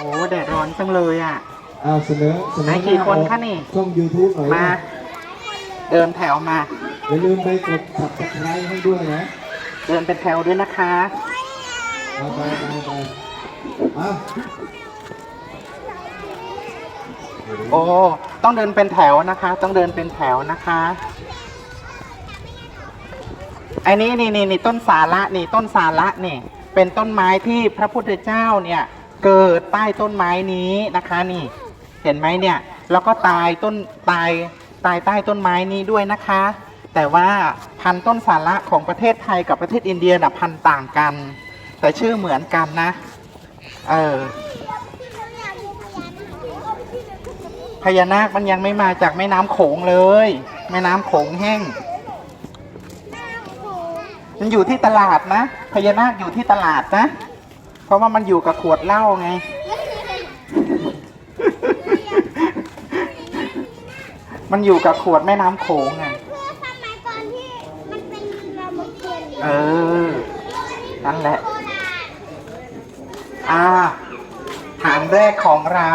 โอ้แดดร้อนจังเลยอะเอาเสนอเสนอไหนกี่คนคะนี่ ช่อง YouTube หน่อยมานะเดินแถวมา อย่าลืมไปกด subscribe ให้ด้วยนะเดินเป็นแถวด้วยนะคะไปไปไปไปอะโอ้ต้องเดินเป็นแถวนะคะ ต้องเดินเป็นแถวนะคะไอ้นี่นี่นี่นี่ต้นสาระนี่ต้นสาระนี่ เป็นต้นไม้ที่พระพุทธเจ้าเนี่ย เกิดใต้ต้นไม้นี้นะคะนี่ เห็นไหมเนี่ย แล้วก็ตายต้นตายตายใต้ต้นไม้นี้ด้วยนะคะ แต่ว่าพันธุ์ต้นสาระของประเทศไทยกับประเทศอินเดียน่ะพันธุ์ต่างกัน แต่ชื่อเหมือนกันนะ เออพญานาคมันยังไม่มาจากแม่น้ำโขงเลย แม่น้ำโขงแห้ง มันอยู่ที่ตลาดนะพญานาคอยู่ที่ตลาดนะ เพราะว่ามันอยู่กับขวดเหล้าไง มันอยู่กับขวดแม่น้ำโขงไงเพื่อสมัยก่อนที่มันเป็นรามเกียรติ์เออ นั่นแหละ โบราณอ่าฐานแรกของเรา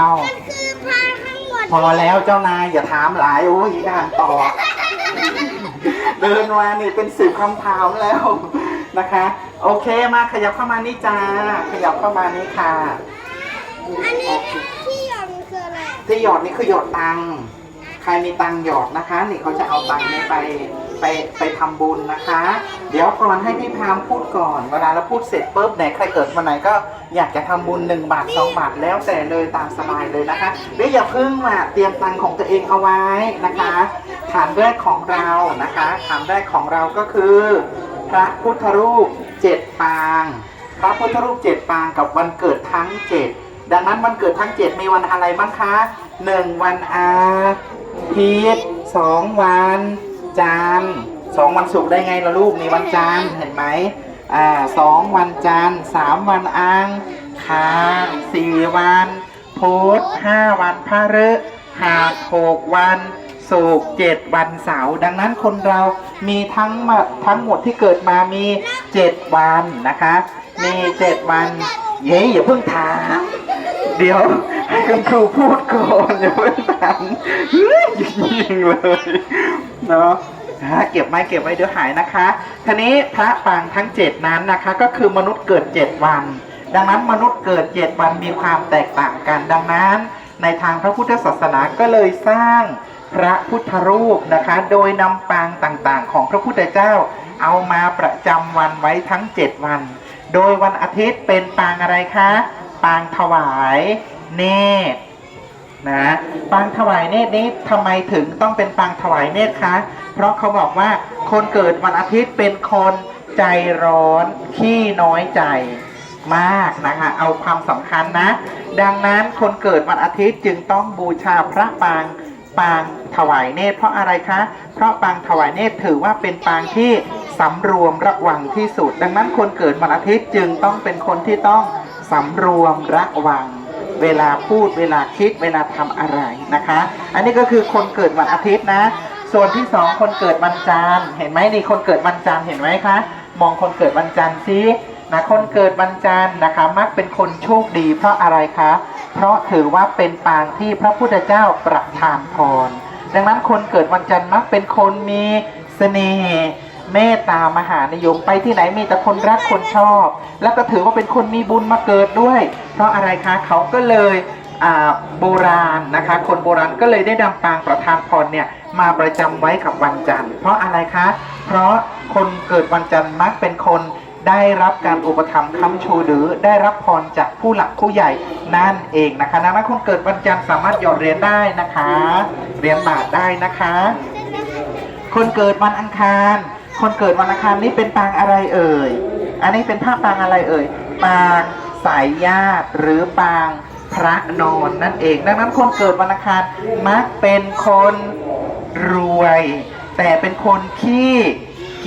คือพระทั้งหมดพอแล้วเจ้านายอย่าถามหลายโอ้ยอ่านต่อ เดินมานี่เป็นสิบคำถามแล้วนะคะ โอเคมาขยับเข้ามานี่จ้า ขยับเข้ามานี่ค่ะ อันนี้ที่หย่อนคืออะไรที่หยอดนี่คือหยอดตังค์ใครมีตังค์หยอดนะคะ นี่เขาจะเอาตังค์นี้ไปไปไปทำบุญนะคะ เดี๋ยวก่อนให้พี่พามพูดก่อนเวลาเราพูดเสร็จปุ๊บไหนใครเกิดวันไหนก็อยากจะทำบุญหนึ่งบาทสองบาทแล้วแต่เลยตามสบายเลยนะคะเดี๋ยวอย่าเพิ่งมาเตรียมตังค์ของตัวเองเอาไว้นะคะ ฐานแรกของเรานะคะ ฐานแรกของเราก็คือพ ระพุทธรูปเจ็ดปาง พระพุทธรูปเจ็ดปางกับวันเกิดทั้งเจ็ดดังนั้นวันเกิดทั้งเจ็ดมีวันอะไรบ้างคะหนึ่งวันอาทิตย์สองวันจันทร์สองวันศุกร์ได้ไงล่ะลูกมีวันจันทร์เห็นไหมอ่าสองวันจันทร์สามวันอังคารสี่วันพุธห้าวันพฤหัสหกวัน ศุกเจ็ดวันเสาร์ดังนั้นคนเรามีทั้งหมดทั้งหมดที่เกิดมามีเจ็ดวันนะคะ มีเจ็ดวันเย้อย่าเพิ่งถามเดี๋ยวให้คุณครูพูดก่อนอย่าเพิ่งถามเฮ้ยยิงเลยเนาะฮะเก็บไว้เก็บไว้เดี๋ยวหายนะคะทีนี้พระปางทั้งเจ็ดนั้นนะคะ ก็คือมนุษย์เกิดเจ็ดวัน ดังนั้นมนุษย์เกิดเจ็ดวันมีความแตกต่างกัน ดังนั้น ในทางพระพุทธศาสนาก็เลยสร้าง พระพุทธรูปนะคะ โดยนำปางต่างๆ ของพระพุทธเจ้า เอามาประจำวันไว้ทั้ง 7 วัน โดยวันอาทิตย์เป็นปางอะไรคะ ปางถวายเนตรนะปางถวายเนตรนี้ทำไมถึงต้องเป็นปางถวายเนตรคะ เพราะเขาบอกว่าคนเกิดวันอาทิตย์เป็นคนใจร้อนขี้น้อยใจมากนะคะเอาความสำคัญนะ ดังนั้นคนเกิดวันอาทิตย์จึงต้องบูชาพระปาง ปางถวายเนตรเพราะอะไรคะ เพราะปางถวายเนตรถือว่าเป็นปางที่สำรวมระวังที่สุด ดังนั้นคนเกิดวันอาทิตย์จึงต้องเป็นคนที่ต้องสำรวมระวัง เวลาพูดเวลาคิดเวลาทำอะไรนะคะ อันนี้ก็คือคนเกิดวันอาทิตย์นะ ส่วนที่สองคนเกิดวันจันทร์เห็นไหมนี่คนเกิดวันจันทร์เห็นไหมคะมองคนเกิดวันจันทร์ซินะคนเกิดวันจันทร์นะคะ มักเป็นคนโชคดีเพราะอะไรคะ เพราะถือว่าเป็นปางที่พระพุทธเจ้าประทานพร ดังนั้นคนเกิดวันจันทร์มักเป็นคนมีเสน่ห์เมตตามหานิยมไปที่ไหนมีแต่คนรักคนชอบ แล้วก็ถือว่าเป็นคนมีบุญมาเกิดด้วย เพราะอะไรคะเขาก็เลยโบราณนะคะ คนโบราณก็เลยได้นำปางประทานพรเนี่ยมาประจำไว้กับวันจันทร์ เพราะอะไรคะ เพราะคนเกิดวันจันทร์มักเป็นคน ได้รับการอุปถัมภ์ค้ำชูหรือได้รับพรจากผู้หลักผู้ใหญ่นั่นเองนะคะดังนั้นคนเกิดวันจันทร์สามารถหยอดเหรียญได้นะคะ เหรียญบาทได้นะคะ คนเกิดวันอังคาร คนเกิดวันอังคารนี่เป็นปางอะไรเอ่ย อันนี้เป็นภาพปางอะไรเอ่ย ปางสายญาติหรือปางพระนอนนั่นเอง ดังนั้นคนเกิดวันอังคารมักเป็นคนรวย แต่เป็นคนขี้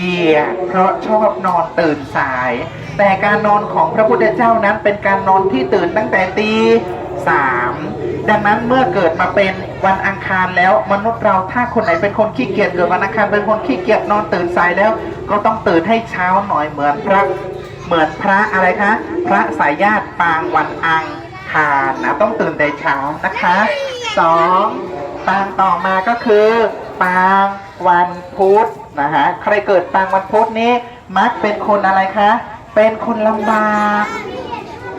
เกียจเพราะชอบนอนตื่นสาย แต่การนอนของพระพุทธเจ้านั้นเป็นการนอนที่ตื่นตั้งแต่ตีสามดังนั้นเมื่อเกิดมาเป็นวันอังคารแล้วมนุษย์เราถ้าคนไหนเป็นคนขี้เกียจเกิดวันอังคารเป็นคนขี้เกียจนอนตื่นสายแล้ว ก็ต้องตื่นให้เช้าหน่อยเหมือนพระเหมือนพระอะไรคะ พระสายญาติปางวันอังคารนะต้องตื่นแต่เช้านะคะสองปางต่อมาก็คือ ปางวันพุธ นะฮะใครเกิดปางวันพุธนี้ มักเป็นคนอะไรคะ เป็นคนลำบาก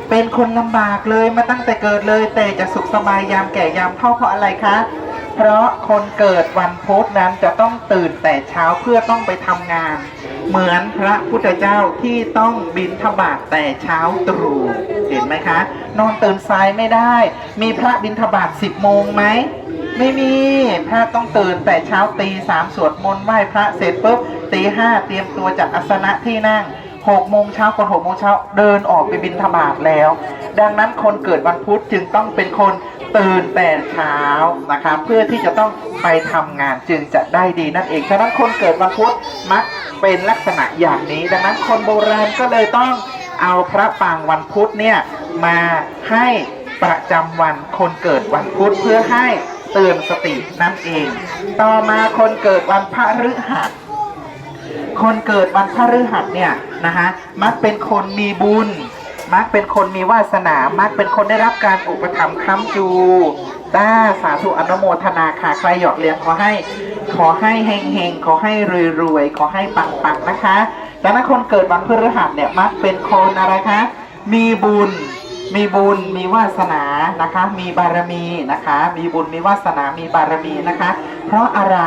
เป็นคนลำบากเลยมาตั้งแต่เกิดเลย แต่จะสุขสบายยามแก่ยามเฒ่าเพราะอะไรคะ เพราะคนเกิดวันพุธนั้นจะต้องตื่นแต่เช้าเพื่อต้องไปทำงาน เหมือนพระพุทธเจ้าที่ต้องบินทบาทแต่เช้าตรู่เห็นไหมคะ นอนตื่นสายไม่ได้ มีพระบินทบาทสิบโมงไหม ไม่มีพระต้องตื่นแต่เช้าตีสามสวดมนต์ไหว้พระเสร็จปุ๊บตีห้าเตรียมตัวจัดอาสนะที่นั่งหกโมงเช้าคนหกโมงเช้าเดินออกไปบินทบาทแล้ว ดังนั้นคนเกิดวันพุธจึงต้องเป็นคนตื่นแต่เช้านะคะเพื่อที่จะต้องไปทำงานจึงจะได้ดีนั่นเองฉะนั้นคนเกิดวันพุธมักเป็นลักษณะอย่างนี้ ดังนั้นคนโบราณก็เลยต้องเอาพระปางวันพุธเนี่ยมาให้ประจำวันคนเกิดวันพุธเพื่อให้ เตือนสตินั่นเอง ต่อมาคนเกิดวันพระฤหัสคนเกิดวันพฤหัสเนี่ยนะฮะมักเป็นคนมีบุญ มักเป็นคนมีวาสนา มักเป็นคนได้รับการอุปถัมภ์ค้ำจูด้าสาธุอนุโมทนาค่ะใครหยอกเรียนขอให้ ขอให้เฮงเฮงขอให้รวยรวยขอให้ปังปังนะคะดังนั้นคนเกิดวันพฤหัสเนี่ยมักเป็นคนอะไรคะ มีบุญ มีบุญมีวาสนานะคะ มีบารมีนะคะ มีบุญมีวาสนามีบารมีนะคะ เพราะอะไร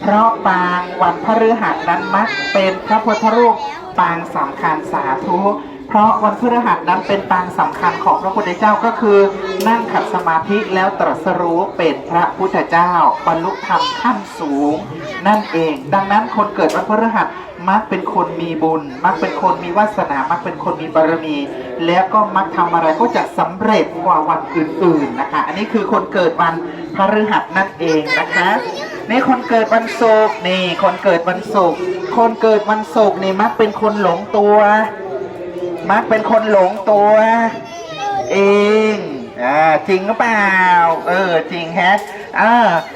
เพราะปางวันพฤหัสนั้นมักเป็นพระพุทธรูปปางสำคัญสาธุ เพราะวันพฤหัสนั้นเป็นปางสำคัญของพระพุทธเจ้าก็คือ นั่งขัดสมาธิแล้วตรัสรู้เป็นพระพุทธเจ้า บรรลุธรรมขั้นสูง นั่นเอง ดังนั้นคนเกิดวันพฤหัสมักเป็นคนมีบุญ มักเป็นคนมีวาสนา มักเป็นคนมีบารมี แล้วก็มักทำอะไรก็จะสำเร็จกว่าวันอื่นๆนะคะ อันนี้คือคนเกิดวันพฤหัสนั่นเองนะคะนี่คนเกิดวันศุกร์นี่ คนเกิดวันศุกร์คนเกิดวันศุกร์นี่มักเป็นคนหลงตัว มักเป็นคนหลงตัว เองอ่าจริงหรือเปล่า เออจริงแฮะอ่า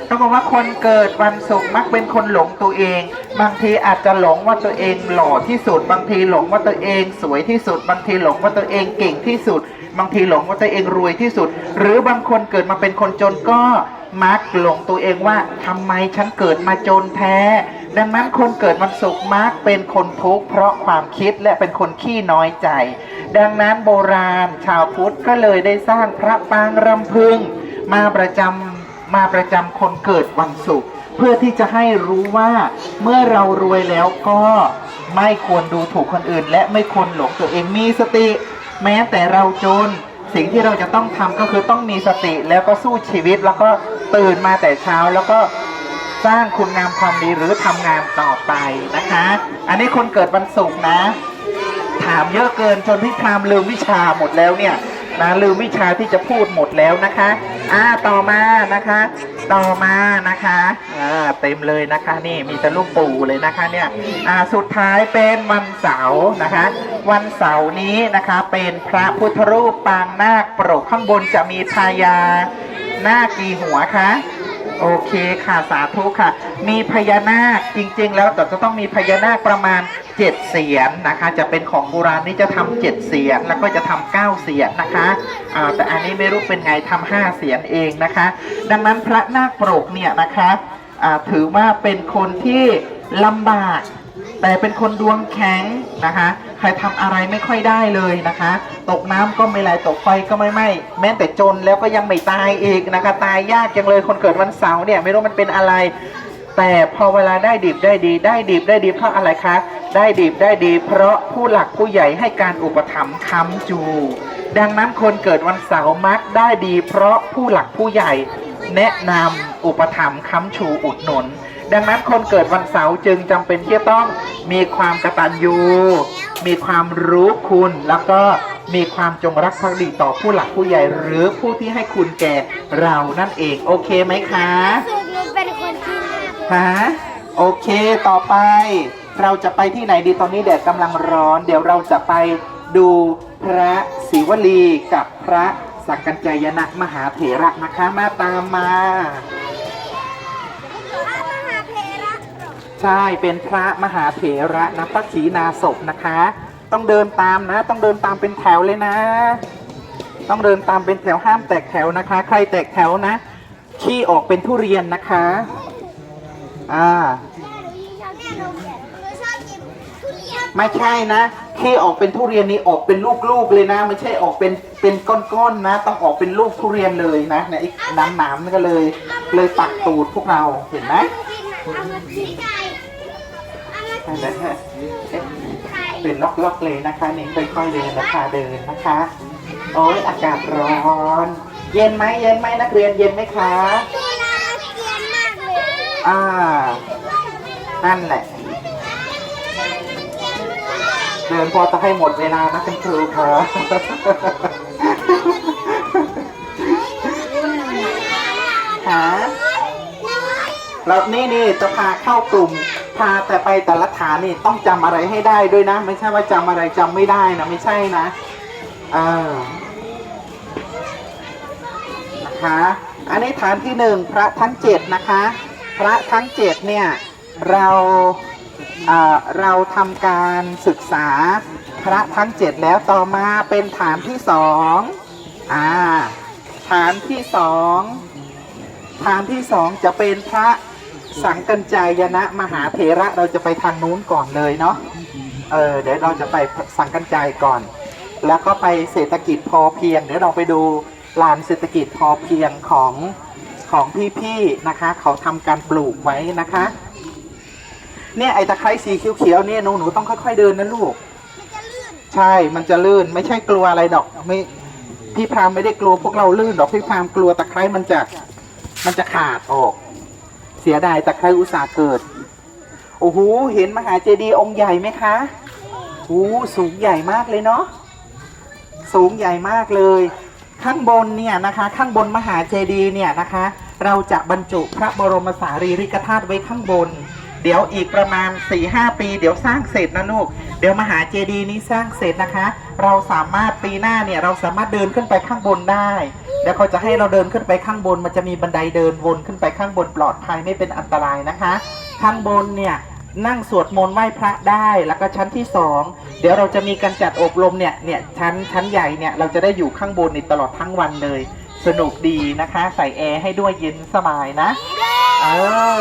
ต้องบอกว่าคนเกิดวันศุกร์มักเป็นคนหลงตัวเอง บางทีอาจจะหลงว่าตัวเองหล่อที่สุด บางทีหลงว่าตัวเองสวยที่สุด บางทีหลงว่าตัวเองเก่งที่สุด บางทีหลงว่าตัวเองรวยที่สุด หรือบางคนเกิดมาเป็นคนจนก็มักหลงตัวเองว่าทำไมฉันเกิดมาจนแท้ ดังนั้นคนเกิดวันศุกร์มักเป็นคนทุกข์เพราะความคิดและเป็นคนขี้น้อยใจ ดังนั้นโบราณชาวพุทธก็เลยได้สร้างพระปางรำพึง มาประจำมาประจำคนเกิดวันศุกร์เพื่อที่จะให้รู้ว่าเมื่อเรารวยแล้วก็ไม่ควรดูถูกคนอื่น และไม่ควรหลงตัวเองมีสติ แม้แต่เราจนสิ่งที่เราจะต้องทำก็คือต้องมีสติแล้วก็สู้ชีวิตแล้วก็ตื่นมาแต่เช้าแล้วก็ สร้างคุณงามความดีหรือทำงานต่อไปนะคะ อันนี้คนเกิดวันศุกร์นะ ถามเยอะเกินจนพี่พรามลืมวิชาหมดแล้วเนี่ยนะลืมวิชาที่จะพูดหมดแล้วนะคะอ่าต่อมานะคะ ต่อมานะคะอ่าเต็มเลยนะคะนี่มีแต่ลูกปู่เลยนะคะเนี่ยอ่าสุดท้ายเป็นวันเสาร์นะคะ วันเสาร์นี้นะคะเป็นพระพุทธรูปปางนาคโปรกข้างบนจะมีทายานาคกี่หัวคะ โอเคค่ะสาธุค่ะ มีพญานาคจริง ๆ แล้วแต่จะต้องมีพญานาคประมาณ7เสียนนะคะ จะเป็นของโบราณนี่จะทำเจ็ดเสียนแล้วก็จะทำเก้าเสียนนะคะอ่าแต่อันนี้ไม่รู้เป็นไงทำห้าเสียนเองนะคะ ดังนั้นพระนาคโปรกเนี่ยนะคะอ่าถือว่าเป็นคนที่ลำบาก แต่เป็นคนดวงแข็งนะคะ ใครทำอะไรไม่ค่อยได้เลยนะคะ ตกน้ำก็ไม่ไหลตกไฟก็ไม่ไหม้แม้แต่จนแล้วก็ยังไม่ตายอีกนะคะ ตายยากจังเลยคนเกิดวันเสาร์เนี่ยไม่รู้มันเป็นอะไร แต่พอเวลาได้ดีบได้ดี ได้ดีบได้ดีเพราะอะไรคะ ได้ดีบได้ดี เพราะผู้หลักผู้ใหญ่ให้การอุปถัมภ์ค้ำจู ดังนั้นคนเกิดวันเสาร์มักได้ดี เพราะผู้หลักผู้ใหญ่แนะนำอุปถัมภ์ค้ำชูอุดหนุน ดังนั้นคนเกิดวันเสาร์จึงจำเป็นที่จะต้องมีความกตัญญูมีความรู้คุณ แล้วก็มีความจงรักภักดีต่อผู้หลักผู้ใหญ่หรือผู้ที่ให้คุณแก่เรานั่นเองโอเคไหมคะสุกหนูเป็นคนที่น่าฮะโอเคต่อไป เราจะไปที่ไหนดีตอนนี้แดดกำลังร้อน เดี๋ยวเราจะไปดูพระศิวลีกับพระสักกัญจายนะมหาเถระนะคะมาตามมา มหาเพระ ใช่เป็นพระมหาเถระนะพระขีนาศพนะคะ ต้องเดินตามนะ ต้องเดินตามเป็นแถวเลยนะ ต้องเดินตามเป็นแถวห้ามแตกแถวนะคะ ใครแตกแถวนะขี้ออกเป็นทุเรียนนะคะอ่าไม่ใช่นะขี้ออกเป็นทุเรียนนี่ออกเป็นลูกๆเลยนะ ไม่ใช่ออกเป็นเป็นก้อนๆนะ ต้องออกเป็นลูกทุเรียนเลยนะเนี่ยน้ำหนามนี่ก็เลย เลยตักตูดพวกเราเห็นไหมเอามากินไก่ นไหมฮะเอ๊ะไก่เป็นล็อกๆเลยนะคะนี่ค่อยๆเดินนะคะเดินนะคะ โอ้ยอากาศร้อน เย็นไหมเย็นไหมนักเรียนเย็นไหมคะดูน่าเกลียดมากเลยอ่านั่นแหละเดินพอจะให้หมดเวลานะคุณครูคะหาแล้วนี่นี่จะพาเข้ากลุ่ม พาแต่ไปแต่ละฐานนี่ต้องจำอะไรให้ได้ด้วยนะ ไม่ใช่ว่าจำอะไรจำไม่ได้นะไม่ใช่นะเออนะคะอันนี้ฐานที่หนึ่งพระทั้งเจ็ดนะคะ พระทั้งเจ็ดเนี่ยเราเราทำการศึกษาพระทั้งเจ็ดแล้วต่อมาเป็นฐานที่สองอ่าฐานที่สองทางที่สองจะเป็นพระ สังกัญจายนะมหาเถระเราจะไปทางนู้นก่อนเลยเนาะเออเดี๋ยวเราจะไปสังกัญจายก่อน แล้วก็ไปเศรษฐกิจพอเพียง เดี๋ยวเราไปดูลานเศรษฐกิจพอเพียงของของพี่ๆนะคะ เขาทำการปลูกไว้นะคะเนี่ยไอ้ตะไคร้สีเขียวๆเนี่ยหนูหนูต้องค่อย ๆเดินนะลูกมันจะลื่นใช่มันจะลื่นไม่ใช่กลัวอะไรดอกไม่พี่พรามไม่ได้กลัวพวกเราลื่นดอกพี่พรามกลัวตะไคร้มันจะมันจะขาดออกเสียดายแต่ใครอุตส่าห์เกิด โอ้โห เห็นมหาเจดีย์องค์ใหญ่ไหมคะโอ้โหสูงใหญ่มากเลยเนาะ สูงใหญ่มากเลย ข้างบนเนี่ยนะคะ ข้างบนมหาเจดีย์เนี่ยนะคะ เราจะบรรจุพระบรมสารีริกธาตุไว้ข้างบน เดี๋ยวอีกประมาณ4ี่หปี เดี๋ยวสร้างเสร็จนะลูก เดี๋ยวมหาเจดีย์นี้สร้างเสร็จนะคะ เราสามารถปีหน้าเนี่ยเราสามารถเดินขึ้นไปข้างบนได้เดี๋ยวเขาจะให้เราเดินขึ้นไปข้างบน มันจะมีบันไดเดินวนขึ้นไปข้างบนปลอดภัยไม่เป็นอันตรายนะคะ ข้างบนเนี่ยนั่งสวดมนต์ไหว้พระได้แล้วก็ชั้นที่สองเดี๋ยวเราจะมีการจัดอบรมเนี่ยเนี่ยชั้นชั้นใหญ่เนี่ยเราจะได้อยู่ข้างบนนี่ตลอดทั้งวันเลย สนุกดีนะคะ ใส่แอร์ให้ด้วยเย็นสบายนะ เอ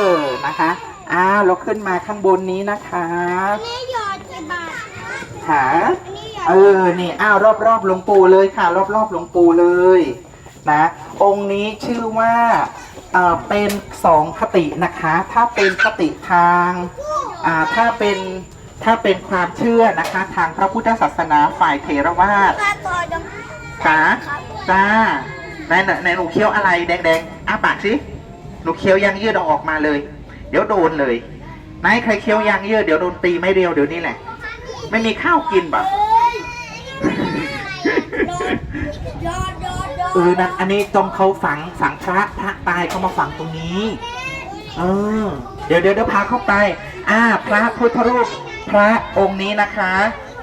อนะคะ อ้าวเราขึ้นมาข้างบนนี้นะคะอันนี้หยอดกี่บาทหาอันนี้หยอดเออ นี่ อ้าวรอบๆหลวงปู่เลยค่ะ รอบๆหลวงปู่เลย นะ องค์นี้ชื่อว่าเอ่อเป็นสองคตินะคะ ถ้าเป็นคติทางอ่าถ้าเป็นถ้าเป็นความเชื่อนะคะ ทางพระพุทธศาสนาฝ่ายเถรวาทค่าตัวจังจ๋าจ้าไหนไหนไหนหนูเคี้ยวอะไรแดงๆอ้าปากสิหนูเคี้ยวยางยืดเอาออกมาเลยเดี๋ยวโดนเลยไหนใครเคี้ยวยางเยืดเดี๋ยวโดนตีไม่เรียวเดี๋ยวนี้แหละ ไม่มีข้าวกินปะเออดหยอดหยอดเออนั่นอันนี้ตรงเขาฝังฝังพระพระตายเขามาฝังตรงนี้ เออ เดี๋ยวเดี๋ยวเดี๋ยวพาเข้าไป อ่า พระพุทธรูปพระองค์นี้นะคะ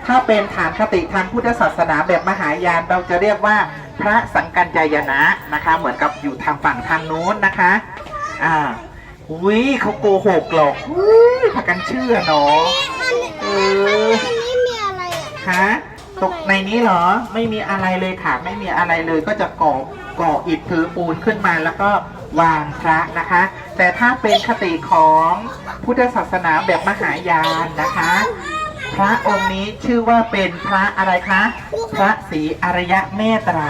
ถ้าเป็นฐานคติทางพุทธศาสนาแบบมหายานเราจะเรียกว่าพระสังกัญจายนะนะคะ เหมือนกับอยู่ทางฝั่งทางโน้นนะคะ อ่า อุ้ยเขาโกหกหรอกอุ้ยพากันเชื่อเนาะเอออันนี้มีอะไรอะฮะตกในนี้เหรอไม่มีอะไรเลยค่ะไม่มีอะไรเลยก็จะก่อก่ออิฐถือปูนขึ้นมาแล้วก็วางพระนะคะ แต่ถ้าเป็นคติของพุทธศาสนาแบบมหายานนะคะ พระองค์นี้ชื่อว่าเป็นพระอะไรคะพระศรีอริยะเมตไตร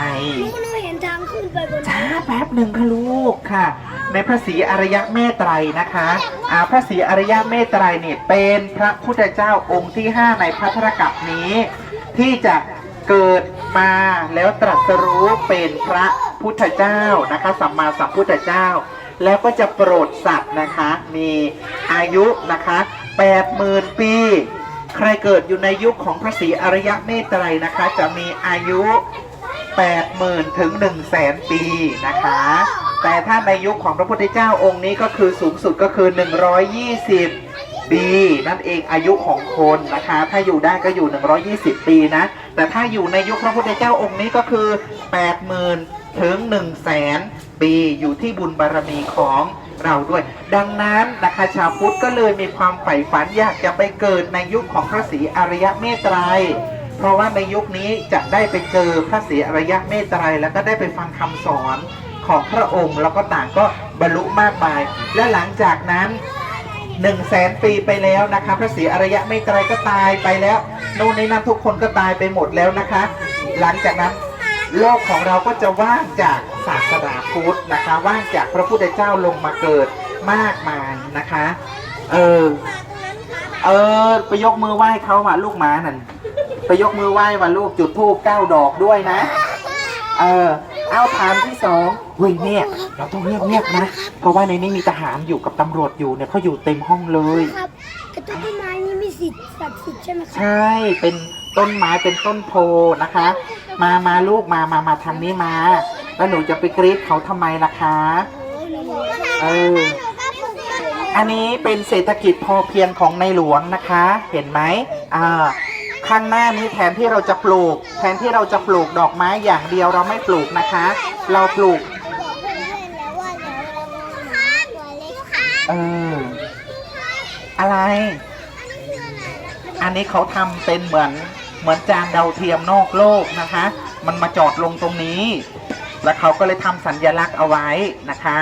หนูหนูเห็นทางขึ้นไปบนช้าแป๊บหนึ่งค่ะลูกค่ะ ในพระศรีอริยะเมตไตรนะคะอ่าพระศรีอริยะเมตไตรเนี่ยเป็นพระพุทธเจ้าองค์ที่ 5 ในพระธรกับนี้ ที่จะเกิดมาแล้วตรัสรู้เป็นพระพุทธเจ้านะคะสัมมาสัมพุทธเจ้า แล้วก็จะโปรดสัตว์นะคะ มีอายุนะคะ80,000 ปี ใครเกิดอยู่ในยุคของพระศรีอริยะเมตไตรนะคะ จะมีอายุ 80,000 ถึง 1 0 0 0 0แสนปีนะคะ แต่ถ้าในยุคของพระพุทธเจ้าองค์นี้ก็คือสูงสุดก็คือ 120 ปี นั่นเองอายุของคนนะคะ ถ้าอยู่ได้ก็อยู่ 120 ปีนะ แต่ถ้าอยู่ในยุคพระพุทธเจ้าองค์นี้ก็คือ 80,000 ถึง 1 0 0 0 0แสนปีอยู่ที่บุญบารมีของเราด้วย ดังนั้นนะคะชาวพุทธก็เลยมีความใฝ่ฝันอยากจะไปเกิดในยุคของพระศรีอริยเมตไตรเพราะว่าในยุคนี้จะได้ไปเจอพระศรีอริยะเมตไตรแล้วก็ได้ไปฟังคำสอน ของพระองค์ แล้วก็ต่างก็บรรลุมากมาย และหลังจากนั้นหนึ่งแสนปีไปแล้วนะคะพระศรีอริยะเมตไตรก็ตายไปแล้วนู่นนี่นั่นทุกคนก็ตายไปหมดแล้วนะคะ หลังจากนั้นโลกของเราก็จะว่างจากศาสนาพุทธนะคะ ว่างจากพระพุทธเจ้าลงมาเกิดมากมายนะคะ เออ เออไปยกมือไหว้เขาว่ะลูกหมานั่นไปยกมือไหว้ว่ะลูกจุดธูปเก้าดอกด้วยนะ เออ เอาถามที่สองเฮ้ยเนี่ยเราต้องเงียบเงียบๆนะ เพราะว่าในนี้มีทหารอยู่กับตำรวจอยู่เนี่ยเขาอยู่เต็มห้องเลย ครับแต่ต้นไม้นี่มีสิทธิ์ศักดิ์สิทธิ์ใช่ไหมครับใช่เป็นต้นไม้เป็นต้นโพนะคะ มามาลูกมามามาทางนี้มา แล้วหนูจะไปกรีดเขาทำไมล่ะคะ เออ อันนี้เป็นเศรษฐกิจพอเพียงของในหลวงนะคะ เห็นไหมอ่า ข้างหน้านี้แทนที่เราจะปลูก แทนที่เราจะปลูกดอกไม้อย่างเดียวเราไม่ปลูกนะคะ เราปลูกบอกเพื่อนๆแล้วว่าเดี๋ยวเรามาตัวเล็กค่ะเอออะไร อันนี้เขาทำเป็นเหมือนเหมือนจานดาวเทียมนอกโลกนะคะ มันมาจอดลงตรงนี้ แล้วเขาก็เลยทำสัญลักษณ์เอาไว้นะคะ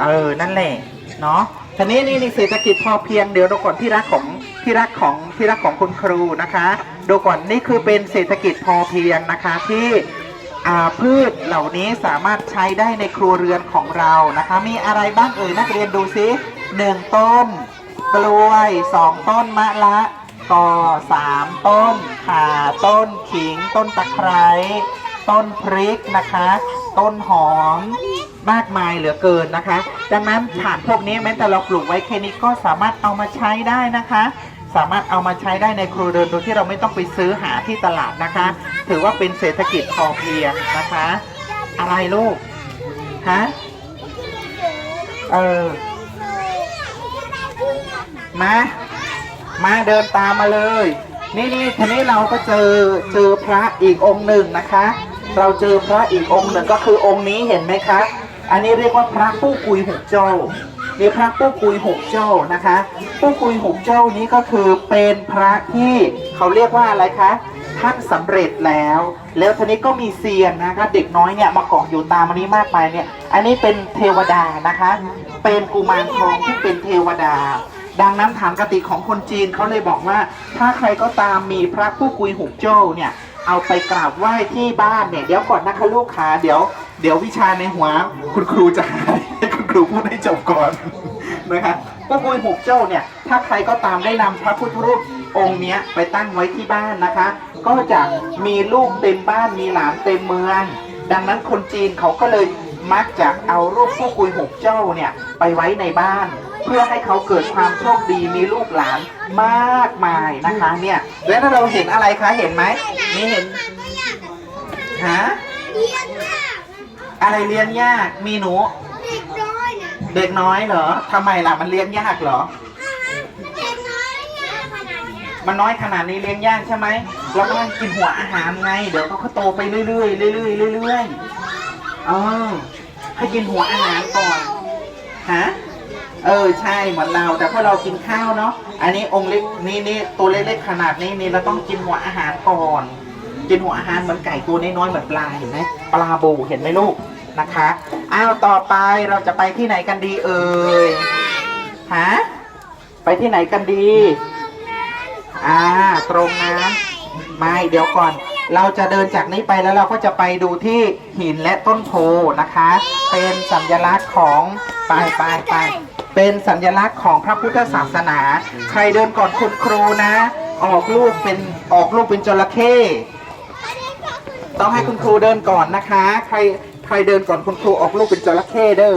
เออ นั่นแหละ เนาะทีนี้นี่นี่เศรษฐกิจพอเพียงเดี๋ยวดูก่อนที่รักของ ที่รักของที่รักของคุณครูนะคะ ดูก่อนนี่คือเป็นเศรษฐกิจพอเพียงนะคะที่พืชเหล่านี้สามารถใช้ได้ในครัวเรือนของเรานะคะ มีอะไรบ้างเอ่ยนักเรียนดูซิหนึ่งต้น กล้วยสองต้นมะละกอสามต้นข่าต้นขิง ต้นตะไคร้ต้นพริกนะคะ ต้นหอมมากมายเหลือเกินนะคะ ดังนั้นฐานพวกนี้แม้แต่เราปลูกไว้แค่นี้ก็สามารถเอามาใช้ได้นะคะ สามารถเอามาใช้ได้ในครัวเรือนโดยที่เราไม่ต้องไปซื้อหาที่ตลาดนะคะ ถือว่าเป็นเศรษฐกิจพอเพียงนะคะ อะไรลูกฮะเออมามาเดินตามมาเลย นี่นี่ทีนี้เราก็เจอเจอพระอีกองค์หนึ่งนะคะ เราเจอพระอีกองค์หนึ่งก็คือองค์นี้เห็นไหมคะ อันนี้เรียกว่าพระผู้กุยหกเจ้านี่พระผู้กุยหกเจ้านะคะ ผู้กุยหกเจ้านี้ก็คือเป็นพระที่เขาเรียกว่าอะไรคะ ท่านสำเร็จแล้ว แล้วทีนี้ก็มีเซียนนะคะ เด็กน้อยเนี่ยมาเกาะอยู่ตามอันนี้มากมายเนี่ย อันนี้เป็นเทวดานะคะ เป็นกุมารทองที่เป็นเทวดา ดังนั้นฐานกติของคนจีนเขาเลยบอกว่า ถ้าใครก็ตามมีพระผู้กุยหุกโจ้าเนี่ยเอาไปกราบไหว้ที่บ้านเนี่ยเดี๋ยวก่อนนะคะลูกค้าเดี๋ยว เดี๋ยววิชาในหัวคุณครูจะหา รูพูดให้จบก่อนนะคะผู้กุยหุกโจ้เนี่ย ถ้าใครก็ตามได้นำพระพุทธรูปองค์เนี้ยไปตั้งไว้ที่บ้านนะคะ ก็จะมีลูกเต็มบ้านมีหลานเต็มเมือง ดังนั้นคนจีนเขาก็เลยมักจะเอารูปผู้กุยหกเจ้าเนี่ยไปไว้ในบ้าน เพื่อให้เขาเกิดความโชคดีมีลูกหลานมากมายนะคะเนี่ยแล้วถ้าเราเห็นอะไรคะเห็นไหมนี่เห็นฮะเรียนมากอะไรเลี้ยงยากมีหนูเด็กน้อยนะ เด็กน้อยเหรอทำไมล่ะมันเลี้ยงยากเหรอเด็กน้ยเนี่ยขนาดนี้มันน้อยขนาดนี้เลี้ยงยากใช่ไหมเราก็ต้องกินหัวอาหารไง เดี๋ยวเขาก็โตไปเรื่อยๆเรื่อยๆเรื่อยๆเออให้กินหัวอาหารก่อนฮะเออใช่เหมือนเราแต่พอเรากินข้าวเนาะอันนี้องค์เล็กนี่นี่ตัวเล็กๆขนาดนี้นี่เราต้องกินหัวอาหารก่อน กินหัวอาหารเหมือนไก่ตัวน้อยๆเหมือนปลาเห็นไหมปลาบูเห็นไหมลูก นะคะอ้าวต่อไปเราจะไปที่ไหนกันดีเอ่ยฮะไปที่ไหนกันดีอ่าตรงนั้นไม่เดี๋ยวก่อน เราจะเดินจากนี้ไปแล้วเราก็จะไปดูที่หินและต้นโพนะคะ เป็นสัญลักษณ์ของไปไปไปเป็นสัญลักษณ์ของพระพุทธศาสนา ใครเดินก่อนคุณครูนะ ออกลูกเป็นออกลูกเป็นจระเข้ต้องให้คุณครูเดินก่อนนะคะ ใคร ใครเดินก่อนคุณครูออกลูกเป็นจระเข้เด้อ